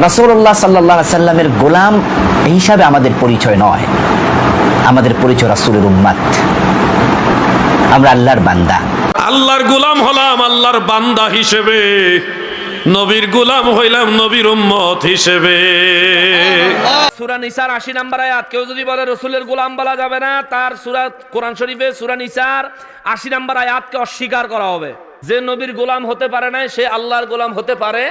রাসূলুল্লাহ সাল্লাহ সাল্লামের গোলাম এই হিসাবে আমাদের পরিচয় নয়। আমাদের পরিচয় রাসূলের উম্মাত। আমরা আল্লাহর বান্দা। আল্লাহর গোলাম হলাম আল্লাহর বান্দা হিসেবে। নবীর গোলাম হইলাম নবীর উম্মত হিসেবে। সুরা নিসার আশি নাম্বার আয়াত কেউ যদি বলে রসুলের গোলাম বলা যাবে না তার সুরা কোরআন শরীফে সুরা নিসার আশি নাম্বার আয়াতকে অস্বীকার করা হবে। যে নবীর গোলাম হতে পারে না সে আল্লাহর গোলাম হতে পারে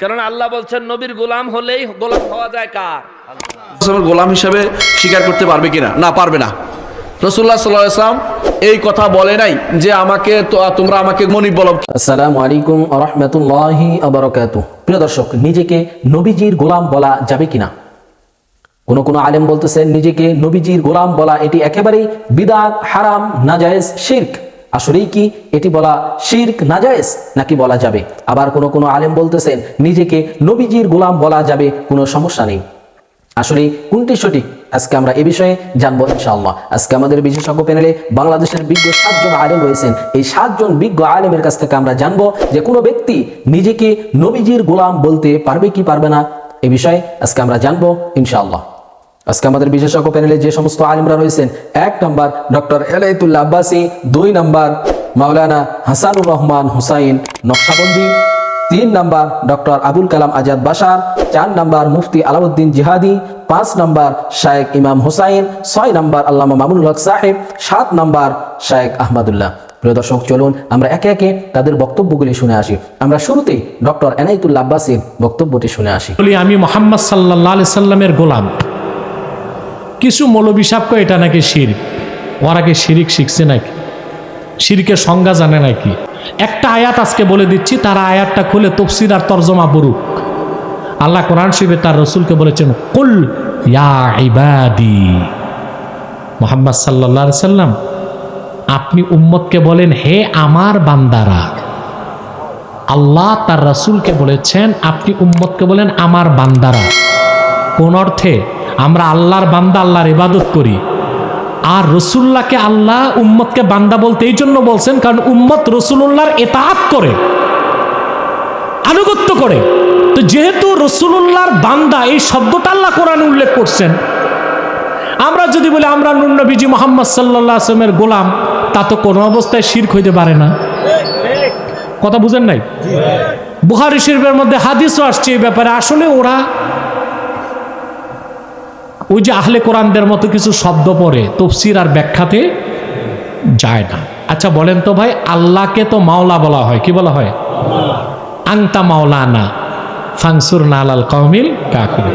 কারণ আল্লাহ বলছেন নবীর গোলাম হলেই গোলাম হওয়া যায় কার? গোলাম হিসেবে স্বীকার করতে পারবে কিনা? না পারবে না। রসুল্লাহ সাল্লাহ ইসলাম এই কথা বলে নাই যে আমাকে তো- তোমরা আমাকে মনিব বলো। আসসালামু আলাইকুম রহমতুল্লাহি আবরকাত প্রিয় দর্শক নিজেকে নবীজির গোলাম বলা যাবে কিনা? কোন কোন আলেম বলতেছেন নিজেকে নবীজির গোলাম বলা এটি একেবারেই বিদাত হারাম নাজায়েজ শির্ক। আসলেই কি এটি বলা শির্ক নাজায়েজ নাকি বলা যাবে? আবার কোন কোন আলেম বলতেছেন, নিজেকে নবীজির গোলাম বলা যাবে, কোনো সমস্যা নেই। আসলে কোনটি সঠিক? আজকে আমরা এ বিষয়ে জানব ইনশাআল্লাহ। আজকে আমাদের বিশেষজ্ঞ প্যানেলে বাংলাদেশের বিজ্ঞ সাতজন আলেম রয়েছেন। এই সাতজন বিজ্ঞ আলেমের কাছ থেকে আমরা জানব যে কোনো ব্যক্তি নিজেকে নবীজির গোলাম বলতে পারবে কি পারবে না, এ বিষয়ে আজকে আমরা জানব ইনশাআল্লাহ। আজকে আমাদের বিশেষজ্ঞ প্যানেলে যে সমস্ত আলিমরা রয়েছেন, এক নম্বর ডক্টর এলাইতুল্লাহ আব্বাসী, দুই নম্বর মাওলানা হাসানুর রহমান হুসাইন নকশাবন্দি, তিন নাম্বার ডক্টর আবুল কালাম আজাদ বাসার, চার নাম্বার মুফতি আলাউদ্দিন জিহাদি, পাঁচ নাম্বার শায়েক ইমাম হুসাইন, ছয় নাম্বার আল্লামা মামুনুল হক সাহেব, সাত নাম্বার শায়েক আহমদুল্লাহ। প্রিয় দর্শক, চলুন আমরা একে একে তাদের বক্তব্যগুলি শুনে আসি। আমরা শুরুতেই ডক্টর এনাইতুল্লাহ আব্বাসীর বক্তব্যটি শুনে আসি। আমি মোহাম্মদ সাল্লাহ সাল্লামের গোলাম। কিছু মৌলবী কয়, এটা নাকি শিরিক? ওরা কি শিরিক শিখছে নাকি? শিরিকের সংজ্ঞা জানে নাকি? একটা আয়াত আজকে বলে দিচ্ছি, তারা আয়াতটা খুলে তফসির আর তর্জমা পড়ুক। আল্লাহ কোরআন শিবে তার রসুলকে বলেছেন, কুল ইয়া মোহাম্মদ সাল্লাহ সাল্লাম, আপনি উম্মতকে বলেন, হে আমার বান্দারা, আল্লাহ তার রাসূলকে বলেছেন, আপনি উম্মতকে বলেন, আমার বান্দারা। কোন অর্থে আমরা আল্লাহর বান্দা আল্লাহর ইবাদত করি। আর রসুল্লাহকে আল্লাহ উম্মতকে বান্দা বলতে এই জন্য বলছেন কারণ উম্মত রসুল্লাহর এতাহাত করে আনুগত্য করে। তো যেহেতু রসুল্লাহর বান্দা এই শব্দটা আল্লাহ কোরআন উল্লেখ করছেন আমরা যদি বলি আমরা নুন্নবীজি মোহাম্মদ সাল্লাহ আসলামের গোলাম তা তো কোনো অবস্থায় শির্ক হইতে পারে না। কথা বুঝেন নাই? বুহারি শরীফের মধ্যে হাদিসও আসছে এই ব্যাপারে। আসলে ওরা ওই যে আহলে কোরআনদের মতো কিছু শব্দ পড়ে, তফসির আর ব্যাখ্যাতে যায় না। আচ্ছা বলেন তো ভাই, আল্লাহকে তো মাওলা বলা হয়, কি বলা হয়? আংতা মাওলা মাওলানা ফাংসুর নালাল কমিল কাকুর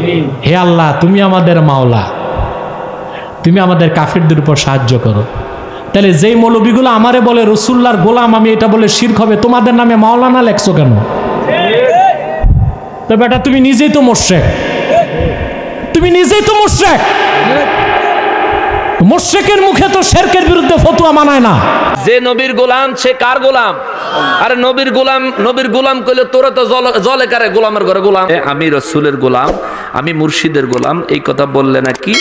হে আল্লাহ, তুমি আমাদের মাওলা, তুমি আমাদের কাফিরদের উপর সাহায্য করো। তাহলে যেই মৌলবীগুলো আমারে বলে রসুল্লার গোলাম, আমি এটা বলে শির্ক হবে, তোমাদের নামে মাওলানা লেখছো কেন? তো বেটা, তুমি নিজেই তো মোর্শেক তুমি নিজেই তো মুশ্রেক। মুশ্রেকের মুখে তো শেরকের বিরুদ্ধে ফতুয়া মানায় না। যে নবীর গোলাম সে কার গোলাম? আরে নবীর গোলাম নবীর গোলাম কইলে তোরা তো জল- জলে কারে গোলামের ঘরে গোলাম। এ, আমি রসুলের গোলাম আমি মুর্শিদের গোলাম এই কথা বললে নাকি?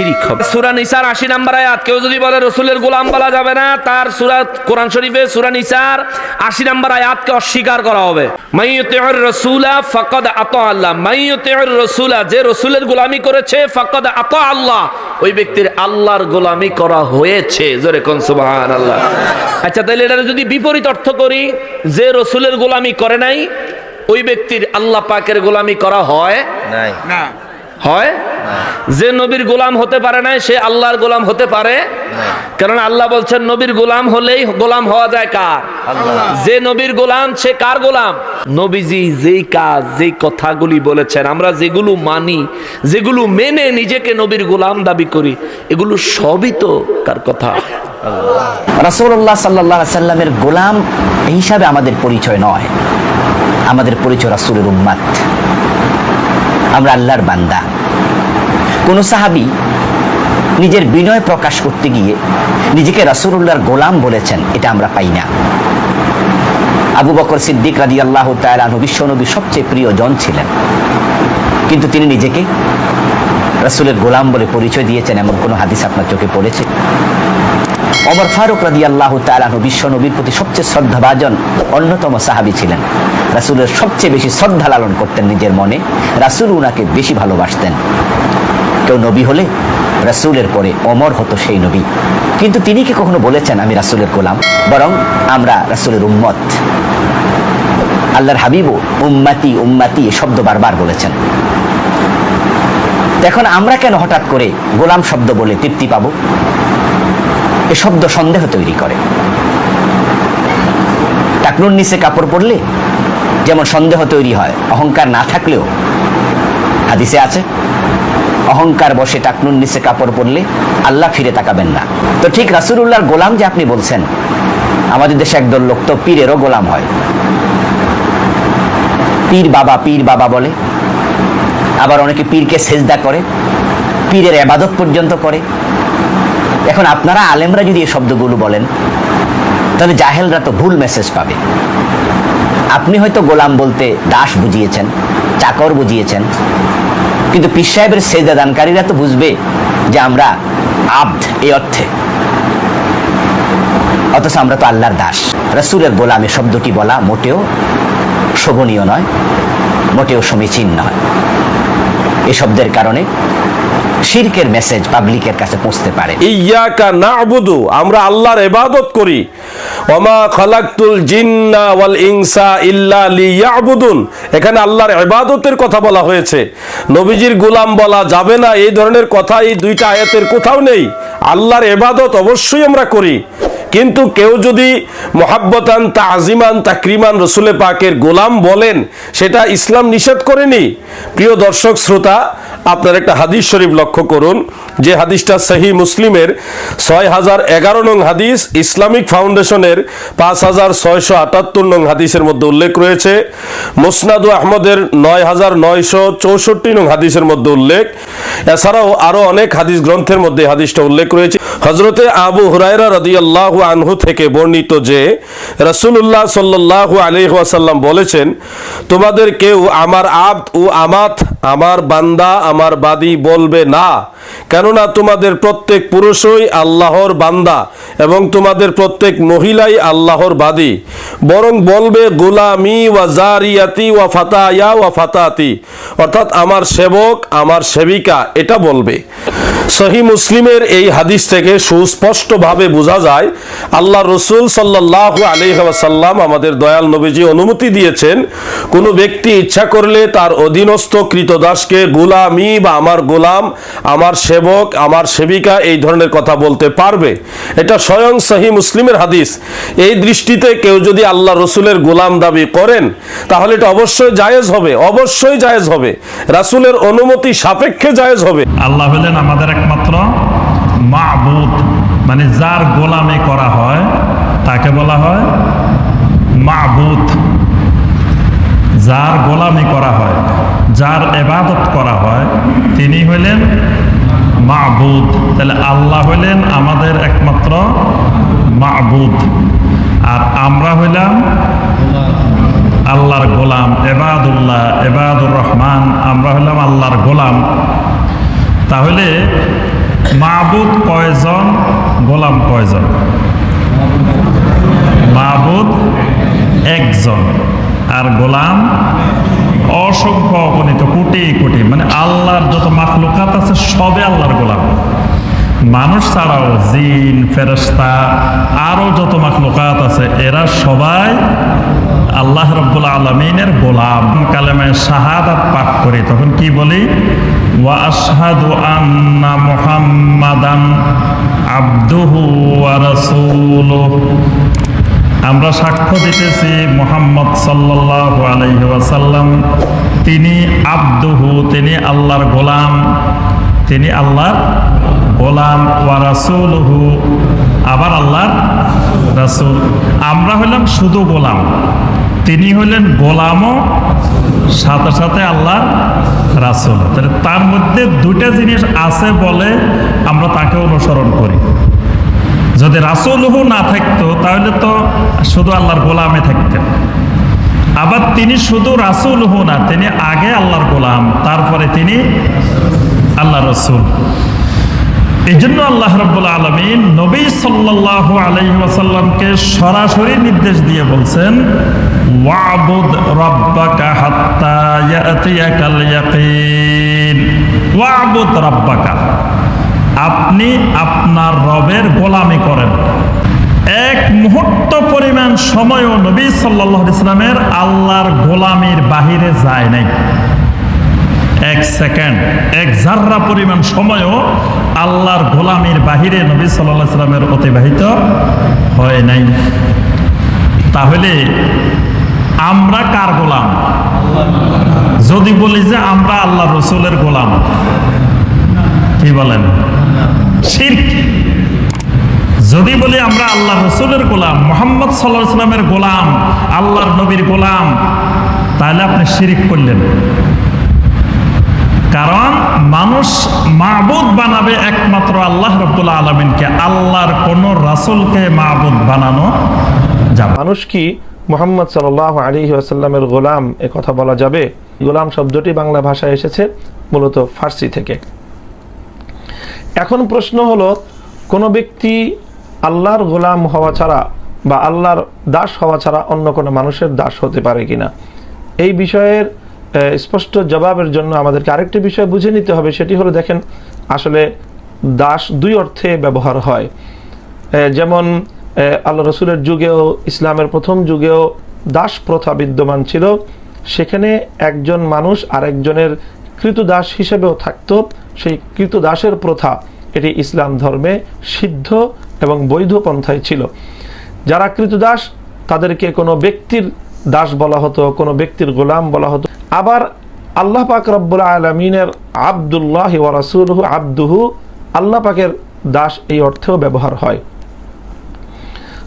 শিরিক হবে। সুরা নিসার আশি নাম্বার আয়াত কেউ যদি বলে রসুলের গোলাম বলা যাবে না তার সুরা কোরআন শরীফে সুরা নিসার আশি নাম্বার আয়াতকে অস্বীকার করা হবে। মাইয়ুতিউর রাসূলা ফাকাদ আতা আল্লাহ। মাইয়ুতিউর রাসূলা যে রসুলের গোলামি করেছে ফকদ আত আল্লাহ। ওই ব্যক্তির আল্লাহর গোলামি করা হয়েছে। জোরে কোন সুবহানাল্লাহ। আচ্ছা তাহলে এটা যদি বিপরীত অর্থ করি যে রসুলের গোলামি করে নাই ওই ব্যক্তির আল্লাহ পাকের গোলামি করা হয় হয়? যে নবীর গোলাম হতে পারে না সে আল্লাহর গোলাম হতে পারে? কারণ আল্লাহ বলছেন নবীর গোলাম হলেই গোলাম হওয়া যায় কার? যে নবীর গোলাম সে কার গোলাম? নবীজি যেই কাজ যেই কথাগুলি বলেছেন আমরা যেগুলো মানি যেগুলো মেনে নিজেকে নবীর গোলাম দাবি করি এগুলো সবই তো কার কথা? রাসূলুল্লাহ সাল্লাহ সাল্লামের গোলাম এই হিসাবে আমাদের পরিচয় নয়। আমাদের পরিচয় রাসূলের উম্মাত। আমরা আল্লাহর বান্দা। কোন সাহাবী নিজের বিনয় প্রকাশ করতে গিয়ে নিজেকে রাসূলুল্লাহর গোলাম বলেছেন, এটা আমরা পাই না। আবু বকর সিদ্দিক রাজি আল্লাহ তালু বিশ্বনবীর সবচেয়ে প্রিয় জন ছিলেন। কিন্তু তিনি নিজেকে রাসূলের গোলাম বলে পরিচয় দিয়েছেন, এমন কোনো হাদিস আপনার চোখে পড়েছে? অমর ফারুক রাদি আল্লাহ তালাহ বিশ্ব নবীর প্রতি সবচেয়ে শ্রদ্ধাভাজন অন্যতম সাহাবী ছিলেন। রাসুলের সবচেয়ে বেশি শ্রদ্ধা লালন করতেন নিজের মনে, রাসুল উনাকে বেশি ভালোবাসতেন। কেউ নবী হলে রাসুলের পরে অমর হতো সেই নবী। কিন্তু তিনি কি কখনো বলেছেন, আমি রাসুলের গোলাম বরং, আমরা রাসুলের উম্মত আল্লাহর হাবিবও উম্মাতি উম্মাতি শব্দ বারবার বলেছেন। এখন আমরা কেন হঠাৎ করে গোলাম শব্দ বলে তৃপ্তি পাবো? এ শব্দ সন্দেহ তৈরি করে। টাকনুর নিচে কাপড় পরলে যেমন সন্দেহ তৈরি হয়, অহংকার না থাকলেও। হাদিসে আছে অহংকার বসে টাকনুর নিচে কাপড় পরলে আল্লাহ ফিরে তাকাবেন না। তো ঠিক রাসুলুল্লাহর গোলাম যে আপনি বলছেন, আমাদের দেশে একদল লোক তো পীরেরও গোলাম হয়। পীর বাবা পীর বাবা বলে, আবার অনেকে পীরকে সেজদা করে, পীরের এবাদত পর্যন্ত করে। এখন আপনারা আলেমরা যদি এই শব্দগুলো বলেন, তাহলে জাহেলরা তো ভুল মেসেজ পাবে। আপনি হয়তো গোলাম বলতে দাস বুঝিয়েছেন, চাকর বুঝিয়েছেন কিন্তু পীর সাহেবের সেজা দানকারীরা তো বুঝবে যে আমরা আব্দ এই অর্থে। অথচ আমরা তো আল্লাহর দাস। রসুলের গোলাম আমি শব্দটি বলা মোটেও শোভনীয় নয়, মোটেও সমীচীন নয়। এ শব্দের কারণে শিরকের মেসেজ পাবলিকের কাছে পৌঁছতে পারে। ইয়াকা নাবুদু, আমরা আল্লাহর ইবাদত করি। ওমা খালাকতুল জিন্না ওয়াল ইনসা ইল্লা লিয়াবুদুন। এখানে আল্লাহর ইবাদতের কথা বলা হয়েছে। নবীজির গোলাম বলা যাবে না, এই ধরনের কথা এই দুইটা আয়াতের কোথাও নেই। আল্লাহর ইবাদত অবশ্যই আমরা করি। কিন্তু কেউ যদি মোহাব্বতান, তাজিমান, তাকরিমান রসুলে পাকের গোলাম বলেন, সেটা ইসলাম নিষেধ করেনি। প্রিয় দর্শক, শ্রোতা আপনার একটা হাদিস শরীফ লক্ষ্য করুন। যে হাদিসটা সহি মুসলিমের ছয় হাজার এগারো নং হাদিস, ইসলামিক ফাউন্ডেশনের পাঁচ হাজার ছয়শো আটাত্তর নং হাদিসের মধ্যে উল্লেখ রয়েছে। মুসনাদু আহমদের নয় হাজার নয়শো চৌষট্টি নং হাদিসের মধ্যে উল্লেখ। এছাড়াও আরও অনেক হাদিস গ্রন্থের মধ্যে হাদিসটা উল্লেখ রয়েছে। হজরতে আবু হুরায়রা রাদিয়াল্লাহু আনহু থেকে বর্ণিত যে রাসূলুল্লাহ সাল্লাল্লাহু আলাইহি ওয়াসাল্লাম বলেছেন, তোমাদের কেউ আমার আব্দ ও আমাত, আমার বান্দা আমার বাদী বলবে না। কেননা তোমাদের প্রত্যেক পুরুষই আল্লাহর বান্দা এবং তোমাদের প্রত্যেক মহিলাই আল্লাহর বাদী। বরং বলবে, গোলামি ওয়া জারিয়াতি ওয়া ফাতায়া ওয়া ফাতাতি। অর্থাৎ আমার সেবক, আমার সেবিকা, এটা বলবে। সহি মুসলিমের এই হাদিস থেকে সুস্পষ্টভাবে বোঝা যায়, আল্লাহ রসুল সাল্লাহ আলহাসাল্লাম আমাদের দয়াল নবীজি অনুমতি দিয়েছেন, কোনো ব্যক্তি ইচ্ছা করলে তার অধীনস্থ কৃতদাসকে গোলামি বা আমার গোলাম, আমার সেবক, আমার সেবিকা এই ধরনের কথা বলতে পারবে। এটা স্বয়ং সহি মুসলিমের হাদিস। এই দৃষ্টিতে কেউ যদি আল্লাহ রসুলের গোলাম দাবি করেন, তাহলে এটা অবশ্যই জায়েজ হবে, অবশ্যই জায়েজ হবে। রাসুলের অনুমতি সাপেক্ষে জায়েজ হবে। আল্লাহ হলেন আমাদের একমাত্র মাবুদ মানে যার গোলামি করা হয়, তাকে বলা হয় মাবুদ। যার গোলামি করা হয়, যার এবাদত করা হয়, তিনি হলেন মাবুদ। তাহলে আল্লাহ হলেন আমাদের একমাত্র মাবুদ। আর আমরা হইলাম আল্লাহর গোলাম এবাদুল্লাহ এবাদুর রহমান। আমরা হইলাম আল্লাহর গোলাম। তাহলে মাহবুদ কয়জন, গোলাম কয়জন? মাহবুদ একজন আর গোলাম অসংখ্য অগণিত, কোটি কোটি মানে আল্লাহর যত মাকলুকাত আছে সবে আল্লাহর গোলাম। মানুষ ছাড়াও জিন ফেরেস্তা আরও যত মাখলুকাত আছে, এরা সবাই আল্লাহ রব্বুল আলমিনের গোলাম। কালেমায় শাহাদাত পাঠ করি, তখন কি বলি? ওয়া আন্না মুহাম্মাদান আবদুহু ওয়া আমরা সাক্ষ্য দিতেছি মোহাম্মদ আলাইহি ওয়াসাল্লাম। তিনি আব্দুহু, তিনি আল্লাহর গোলাম। তিনি আল্লাহর গোলাম ওয়া রাসূলুহু, আবার আল্লাহর রাসূল। আমরা হইলাম শুধু গোলাম। তিনি হইলেন গোলামও, সাথে সাথে আল্লাহর রাসূল। তাহলে তার মধ্যে দুটা জিনিস আছে বলে আমরা তাকে অনুসরণ করি। যদি রাসুলহু না থাকতো, তাহলে তো শুধু আল্লাহর গোলামে থাকতেন। আবার তিনি শুধু রাসুলহু না, তিনি আগে আল্লাহর গোলাম, তারপরে তিনি আল্লাহ রসুল। এই জন্য আল্লাহ রব্বুল আলমিন নবী সাল্লাহ আলাইহি সরাসরি নির্দেশ দিয়ে বলছেন আপনি আপনার রবের গোলামি করেন। এক মুহূর্ত পরিমাণ সময়ও নবী সাল্লাহ ইসলামের আল্লাহর গোলামির বাহিরে যায় নাই। এক সেকেন্ড, এক জাররা পরিমাণ সময়ও আল্লাহর গোলামির বাহিরে নবী সাল্লাহ সাল্লামের অতিবাহিত হয় নাই। তাহলে আমরা কার গোলাম? যদি বলি যে আমরা আল্লাহ রসুলের গোলাম, কি বলেন? যদি বলি আমরা আল্লাহ রসুলের গোলাম, মোহাম্মদ সাল্লাহ ইসলামের গোলাম, আল্লাহর নবীর গোলাম, তাহলে আপনি শিরিক করলেন। কারণ মানুষ মাবুদ বানাবে একমাত্র আল্লাহ রব্বুল্লা আলমিনকে। আল্লাহর কোন রাসুলকে মাবুদ বানানো যাবে মানুষ কি মোহাম্মদ সাল আলী আসাল্লামের গোলাম? এ কথা বলা যাবে। গোলাম শব্দটি বাংলা ভাষায় এসেছে মূলত ফার্সি থেকে। এখন প্রশ্ন হলো, কোনো ব্যক্তি আল্লাহর গোলাম হওয়া ছাড়া বা আল্লাহর দাস হওয়া ছাড়া অন্য কোনো মানুষের দাস হতে পারে কিনা? এই বিষয়ের স্পষ্ট জবাবের জন্য আমাদেরকে আরেকটি বিষয় বুঝে নিতে হবে, সেটি হলো দেখেন, আসলে দাস দুই অর্থে ব্যবহার হয়। যেমন আল্লাহ রসুলের যুগেও, ইসলামের প্রথম যুগেও দাস প্রথা বিদ্যমান ছিল। সেখানে একজন মানুষ আরেকজনের কৃতদাস হিসেবেও থাকতো। সেই কৃতদাসের প্রথা, এটি ইসলাম ধর্মে সিদ্ধ এবং বৈধ পন্থায় ছিল। যারা কৃতদাস, তাদেরকে কোনো ব্যক্তির দাস বলা হতো, কোনো ব্যক্তির গোলাম বলা হতো। আবার আল্লাহ পাক রব্বুল আলমিনের আবদুল্লাহ ওয়া রাসূলুহু আব্দুহু আল্লাহ পাকের দাস এই অর্থেও ব্যবহার হয়।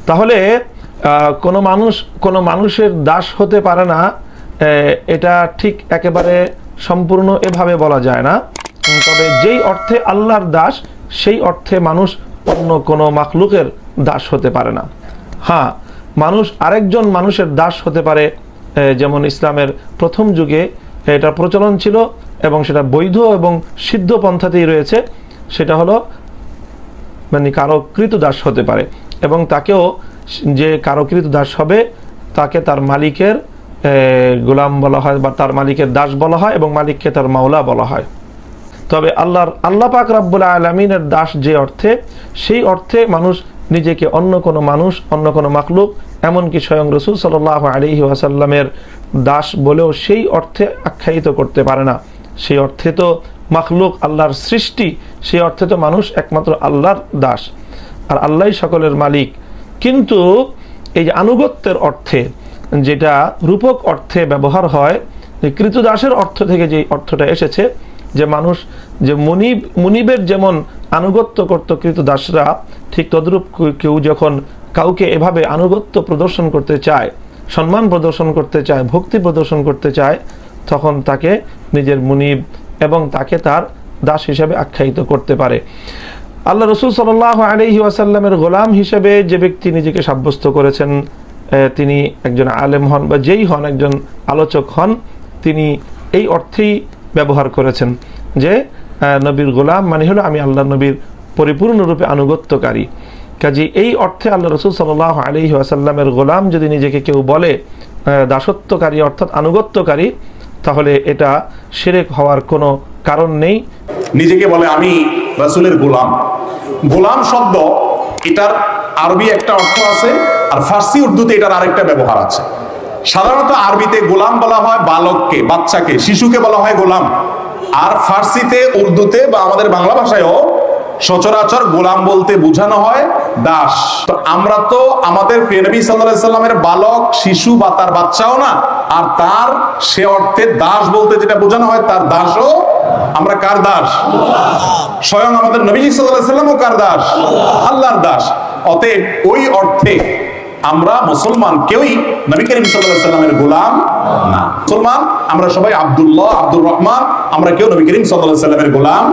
তাহলে কোনো মানুষ, কোনো মানুষের দাস হতে পারে না এটা ঠিক একেবারে সম্পূর্ণ এভাবে বলা যায় না। তবে যেই অর্থে আল্লাহর দাস, সেই অর্থে মানুষ অন্য কোনো মাখলুকের দাস হতে পারে না। হ্যাঁ মানুষ আরেকজন মানুষের দাস হতে পারে যেমন ইসলামের প্রথম যুগে এটা প্রচলন ছিল এবং সেটা বৈধ এবং সিদ্ধ পন্থাতেই রয়েছে। সেটা হলো মানে কারও কৃতদাস হতে পারে এবং তাকেও যে কারও কৃতদাস হবে, তাকে তার মালিকের গোলাম বলা হয় বা তার মালিকের দাস বলা হয় এবং মালিককে তার মাওলা বলা হয়। তবে আল্লাহর, আল্লাহ পাক রাব্বুল আলমিনের দাস যে অর্থে, সেই অর্থে মানুষ নিজেকে অন্য কোনো মানুষ, অন্য কোনো মাকলুক এমনকি স্বয়ং রসুল সাল আলী ওয়াসাল্লামের দাস বলেও সেই অর্থে আখ্যায়িত করতে পারে না। সেই অর্থে তো মাখলুক আল্লাহর সৃষ্টি, সেই অর্থে তো মানুষ একমাত্র আল্লাহর দাস আর আল্লাহ সকলের মালিক। কিন্তু এই যে আনুগত্যের অর্থে যেটা রূপক অর্থে ব্যবহার হয়, যে কৃতদাসের অর্থ থেকে যে অর্থটা এসেছে, যে মানুষ, যে মনিব, মনিবের যেমন আনুগত্য করত কৃতদাসরা, ঠিক তদ্রূপ কেউ- কেউ যখন কাউকে এভাবে আনুগত্য প্রদর্শন করতে চায়, সম্মান প্রদর্শন করতে চায়, ভক্তি প্রদর্শন করতে চায়, তখন তাকে নিজের মুনিব এবং তাকে তার দাস হিসেবে আখ্যায়িত করতে পারে। আল্লাহ রসুল সাল আলহি ওয়াসাল্লামের গোলাম হিসেবে যে ব্যক্তি নিজেকে সাব্যস্ত করেছেন তিনি একজন আলেম হন বা যেই হন একজন আলোচক হন, তিনি এই অর্থেই ব্যবহার করেছেন যে নবীর গোলাম মানে হলো আমি আল্লাহ নবীর পরিপূর্ণরূপে আনুগত্যকারী। কাজী এই অর্থে আল্লাহ রসুল সাল আলী ওয়াসাল্লামের গোলাম যদি নিজেকে কেউ বলে দাসত্বকারী অর্থাৎ আনুগত্যকারী, তাহলে এটা সেরেক হওয়ার কোনো কারণ নেই। নিজেকে বলে আমি রাসূলের গোলাম। গোলাম শব্দ, এটার আরবি একটা অর্থ আছে, আর ফার্সি উর্দুতে এটার আরেকটা ব্যবহার আছে। সাধারণত আরবিতে গোলাম বলা হয় বালককে, বাচ্চাকে, শিশুকে বলা হয় গোলাম। আর ফার্সিতে, উর্দুতে বা আমাদের বাংলা ভাষায়ও সচরাচর গোলাম বলতে বোঝানো হয় দাস। তো আমরা তো আমাদের প্রিয় নবী সাল্লামের বালক, শিশু বা তার বাচ্চাও না। আর তার সে অর্থে দাস বলতে যেটা বোঝানো হয়, তার দাসও আমরা কার দাস? স্বয়ং আমাদের নবীজ সাল্লাহ সাল্লামও কার দাস? আল্লাহর দাস। অতএব ওই অর্থে আমরা মুসলমান কেউই নবী করিম সাল্লাল্লাহু সাল্লামের গোলাম না। মুসলমান, আমরা সবাই আব্দুল্লাহ, আব্দুর রহমান, আমরা কেউ নবী করিম সাল্লাল্লাহু সাল্লামের গোলাম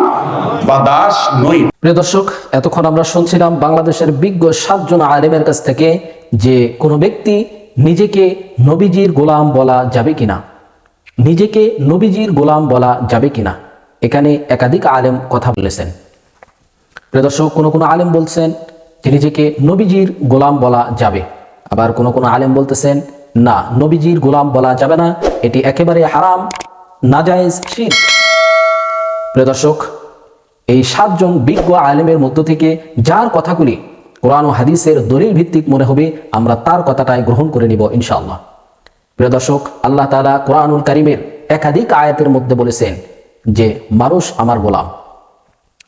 বা দাস নই। প্রিয় দর্শক, এতক্ষণ আমরা শুনছিলাম বাংলাদেশের বিজ্ঞ সাতজন আলেমের কাছ থেকে যে কোনো ব্যক্তি নিজেকে নবীজির গোলাম বলা যাবে কিনা। নিজেকে নবীজির গোলাম বলা যাবে কিনা। এখানে একাধিক আলেম কথা বলেছেন। প্রিয় দর্শক, কোনো কোনো আলেম বলছেন যে নিজেকে নবীজির গোলাম বলা যাবে। আবার কোনো কোনো আলেম বলতেছেন, না, নবীজির গোলাম বলা যাবে না। এটি একেবারে হারাম, নাজায়েজ, শির। প্রিয় দর্শক, এই সাতজন বিজ্ঞ আলেমের মধ্য থেকে যার কথাগুলি কোরআন ও হাদিসের দলিল ভিত্তিক মনে হবে, আমরা তার কথাটাই গ্রহণ করে নিব ইনশাআল্লাহ। প্রিয় দর্শক, আল্লাহ তাআলা কোরআনুল কারিমের একাধিক আয়াতের মধ্যে বলেছেন যে, মানুষ আমার গোলাম।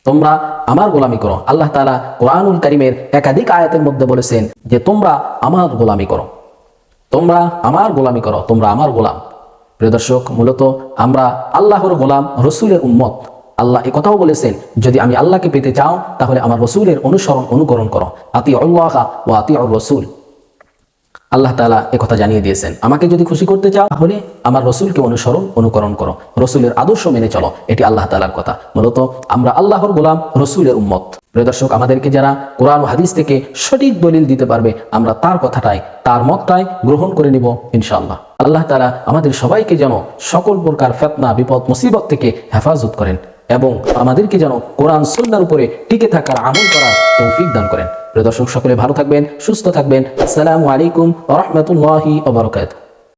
তোমরা আমার গোলামি করো। আল্লাহ তালা কোরআনুল করিমের একাধিক আয়াতের মধ্যে বলেছেন যে, তোমরা আমার গোলামি করো। তোমরা আমার গোলামি করো। তোমরা আমার গোলাম। প্রিয় দর্শক, মূলত আমরা আল্লাহর গোলাম, রসুলের উম্মত। আল্লাহ কথাও বলেছেন, যদি আমি আল্লাহকে পেতে চাও, তাহলে আমার রসুলের অনুসরণ, অনুকরণ করো। আতি আল্লাহ ও আতি রসুল। আল্লাহ তাআলা এ কথা জানিয়ে দিয়েছেন। আমাকে যদি খুশি করতে চাও, তাহলে আমার রসুলকে অনুসরণ, অনুকরণ করো। রসুলের আদর্শ মেনে চলো, এটি আল্লাহ তাআলার কথা। মূলত আমরা আল্লাহর গোলাম, রসুলের উম্মত। প্রিয় দর্শক, আমাদেরকে যারা কোরআন হাদিস থেকে সঠিক দলিল দিতে পারবে, আমরা তার কথাটাই, তার মতটাই গ্রহণ করে নিব, ইনশাআল্লাহ। আল্লাহ তাআলা আমাদের সবাইকে যেন সকল প্রকার ফেতনা, বিপদ, মুসিবত থেকে হেফাজত করেন। এবং আমাদেরকে যেন কোরআন সুন্নার উপরে টিকে থাকার আমল করার তৌফিক দান করেন। প্রিয় দর্শক, সকলে ভালো থাকবেন, সুস্থ থাকবেন। আসসালামু আলাইকুম রহমতুল্লাহি বারাকাতুহু।